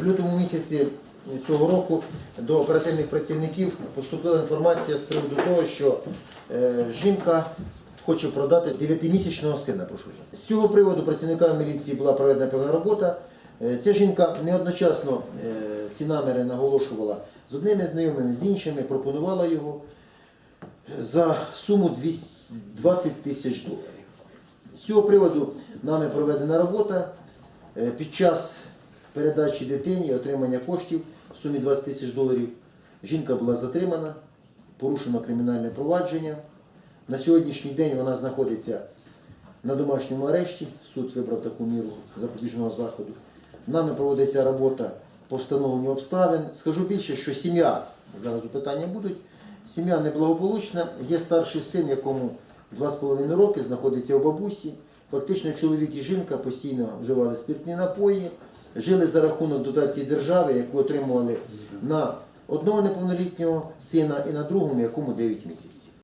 В лютому місяці цього року до оперативних працівників поступила інформація з приводу того, що е, жінка хоче продати 9-місячного сина. Прошу. З цього приводу працівниками міліції була проведена певна робота. Е, Ця жінка неодночасно е, ці наміри наголошувала з одними знайомими, з іншими, пропонувала його за суму 20 тисяч доларів. З цього приводу нами проведена робота. Під час передачі дитині отримання коштів в сумі 20 тисяч доларів жінка була затримана, порушено кримінальне провадження. На сьогоднішній день вона знаходиться на домашньому арешті. Суд вибрав таку міру запобіжного заходу. Нами проводиться робота по встановленню обставин. Скажу більше, що сім'я, зараз питання будуть, сім'я неблагополучна, є старший син, якому 2,5 роки знаходиться у бабусі. Фактично чоловік і жінка постійно вживали спиртні напої, жили за рахунок дотації держави, яку отримували на одного неповнолітнього сина і на другому, якому 9 місяців.